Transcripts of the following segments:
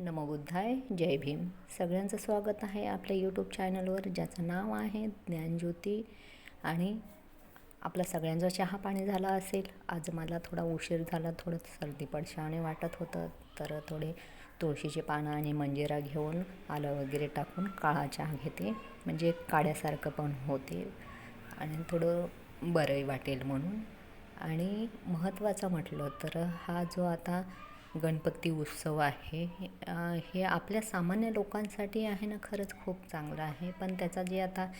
नमो बुद्धाय जय भीम. सगळ्यांचं स्वागत आहे आपल्या यूट्यूब चॅनलवर ज्याचं नाव आहे ज्ञानज्योती. आणि आपला सगळ्यांचा चहा पाणी झाला असेल. आज मला थोडा उशीर झाला थोडं सर्दी पडशाने वाटत होतं. तर थोडे तुळशीचे पानं आणि मंजिरा घेऊन आलं वगैरे टाकून काळा चहा घेते. म्हणजे काड्यासारखं पण होते. आणि थोडं बरंही वाटेल म्हणून. आणि महत्त्वाचं म्हटलं तर हा जो आता गणपती उत्सव आहे. हे आपल्या सामान्य लोकांसाठी आहे ना खरंच खूप चांगलं आहे. पण त्याचा जे आता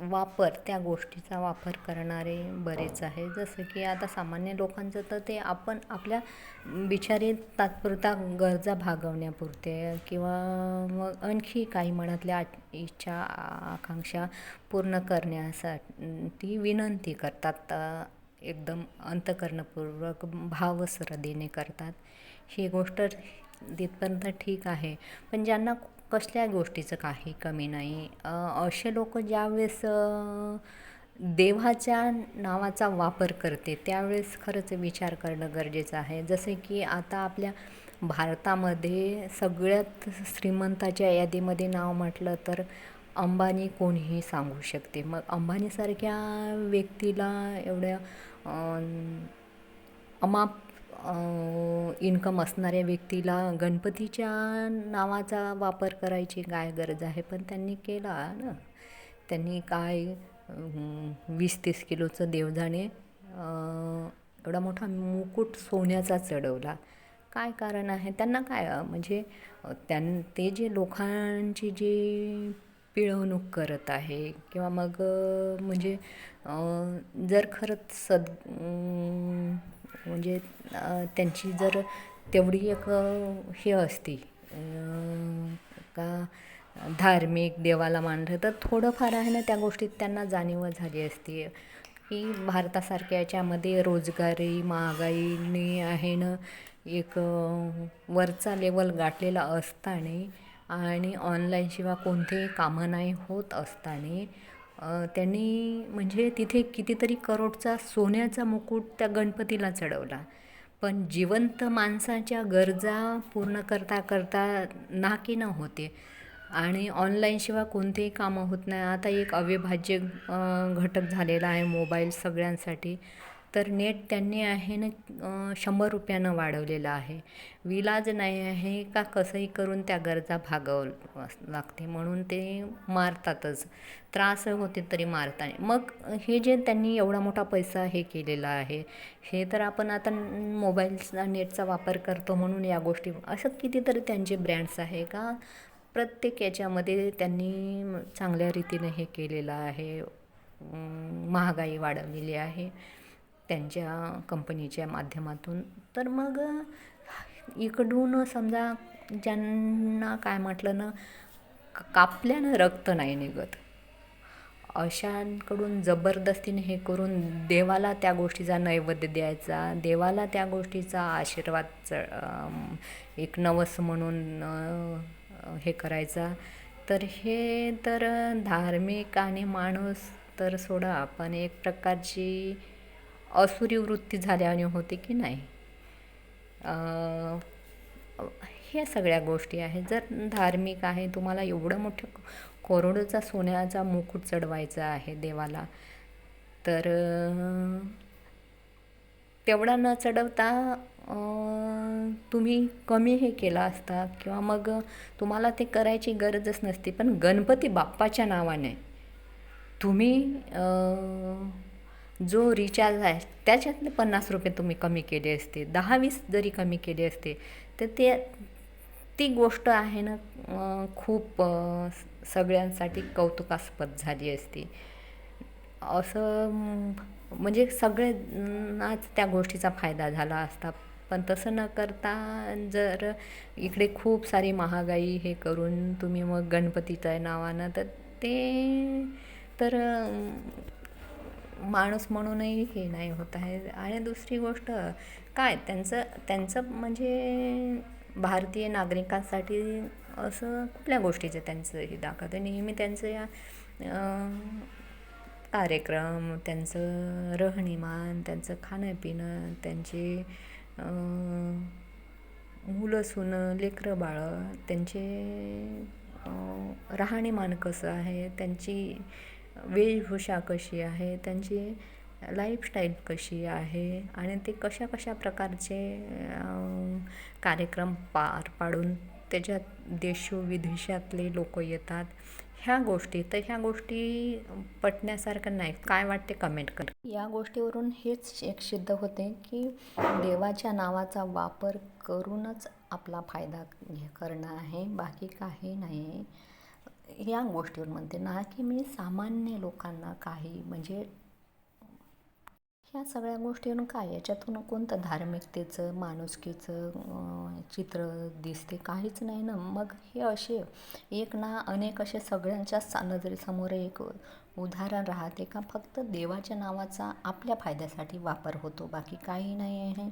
वापर त्या गोष्टीचा वापर करणारे बरेच आहे. जसं की आता सामान्य लोकांचं तर ते आपण आपल्या बिचारी तात्पुरता गरजा भागवण्यापुरते किंवा मग आणखी काही मनातल्या इच्छा आकांक्षा पूर्ण करण्यासाठी विनंती करतात. एकदम अंतकरणपूर्वक भावश्रद्धेने करतात. ही गोष्ट तिथपर्यंत ठीक आहे. पण ज्यांना कसल्या गोष्टीचं काही कमी नाही असे लोक ज्यावेळेस देवाच्या नावाचा वापर करते त्यावेळेस खरंच विचार करणं गरजेचं आहे. जसे की आता आपल्या भारतामध्ये सगळ्यात श्रीमंताच्या यादीमध्ये नाव म्हटलं तर अंबानी कोणीही सांगू शकते. मग अंबानीसारख्या व्यक्तीला एवढ्या अमाप इन्कम असणाऱ्या व्यक्तीला गणपतीच्या नावाचा वापर करायची काय गरज आहे? पण त्यांनी केला ना. त्यांनी काय वीस तीस किलोचं देवजाणे एवढा मोठा मुकुट सोन्याचा चढवला. काय कारण आहे? त्यांना काय म्हणजे त्यां ते जे लोकांची जी पिळवणूक करत आहे किंवा मग म्हणजे जर खरंच सद म्हणजे त्यांची जर तेवढी एक हे असती का धार्मिक देवाला मानलं तर थोडंफार आहे ना त्या गोष्टीत त्यांना जाणीव झाली असती. की भारतासारख्या याच्यामध्ये रोजगारी महागाईने आहे ना एक वरचा लेवल गाठलेला असताना आणि ऑनलाईनशिवाय कोणतेही कामं नाही होत असताना त्यांनी म्हणजे तिथे कितीतरी करोडचा सोन्याचा मुकुट त्या गणपतीला चढवला. पण जिवंत माणसाच्या गरजा पूर्ण करता करता नाकी न होते. आणि ऑनलाईनशिवाय कोणतेही कामं होत नाही. आता एक अविभाज्य घटक झालेला आहे मोबाईल सगळ्यांसाठी. तर नेट त्यांनी आहे ना शंभर रुपयानं वाढवलेलं आहे. विलाज नाही आहे का कसंही करून त्या गरजा भागव लागते. म्हणून ते मारतातच. त्रास होते तरी मारताना मग हे जे त्यांनी एवढा मोठा पैसा हे केलेला आहे हे तर आपण आता मोबाईलचा नेटचा वापर करतो म्हणून या गोष्टी असं कितीतरी त्यांचे ब्रँड्स आहे का? प्रत्येक याच्यामध्ये त्यांनी चांगल्या रीतीने हे केलेलं आहे. महागाई वाढवलेली आहे. त्यांच्या कंपनीच्या माध्यमातून. तर मग इकडून समजा ज्यांना काय म्हटलं ना कापल्यानं रक्त नाही निघत. अशांकडून जबरदस्तीने हे करून देवाला त्या गोष्टीचा नैवेद्य द्यायचा देवाला त्या गोष्टीचा आशीर्वाद च एक नवस म्हणून हे करायचा. तर हे तर धार्मिक आणि माणूस तर सोडा पण एक प्रकारची असुरी वृत्ती झाल्याने होते की नाही? ह्या सगळ्या गोष्टी आहेत. जर धार्मिक आहे तुम्हाला एवढं मोठं करोडोचा सोन्याचा मुकुट चढवायचा आहे देवाला तर तेवढा न चढवता तुम्ही कमी हे केला असता किंवा मग तुम्हाला ते करायची गरजच नसती. पण गणपती बाप्पाच्या नावाने तुम्ही जो रिचार्ज आहे त्याच्यातले पन्नास रुपये तुम्ही कमी केले असते. दहा वीस जरी कमी केले असते तर ते ती गोष्ट आहे ना खूप सगळ्यांसाठी कौतुकास्पद झाली असती. असं म्हणजे सगळ्यांनाच त्या गोष्टीचा फायदा झाला असता. पण तसं न करता जर इकडे खूप सारी महागाई हे करून तुम्ही मग गणपतीच्या नावानं तर ते तर माणूस म्हणूनही हे नाही होत आहे. आणि दुसरी गोष्ट काय त्यांचं त्यांचं म्हणजे भारतीय नागरिकांसाठी असं कुठल्या गोष्टीचं त्यांचं हे दाखवतं? नेहमी त्यांचं या कार्यक्रम त्यांचं राहणीमान त्यांचं खाणंपिणं त्यांचे मुलं सुनं लेकरं बाळं त्यांचे राहणीमान कसं आहे? त्यांची वेशभूषा कशी आहे त्यांची लाईफस्टाईल कशी आहे आणि ते कशा कशा प्रकारचे कार्यक्रम पार पाडून त्याच्यात देशोविदेशातले लोक येतात ह्या गोष्टी. तर ह्या गोष्टी पटण्यासारखं नाही. काय वाटते कमेंट कर. या गोष्टीवरून हेच एक सिद्ध होते की देवाच्या नावाचा वापर करूनच आपला फायदा हे करणं आहे. बाकी काही नाही. आहे या गोष्टीवर म्हणते ना की मी सामान्य लोकांना काही म्हणजे ह्या सगळ्या गोष्टीवरून काय याच्यातून कोणतं धार्मिकतेचं माणुसकीचं चित्र दिसते काहीच नाही ना. मग हे असे एक ना अनेक असे सगळ्यांच्या नजरेसमोर एक उदाहरण राहते का फक्त देवाच्या नावाचा आपल्या फायद्यासाठी वापर होतो. बाकी काही नाही आहे.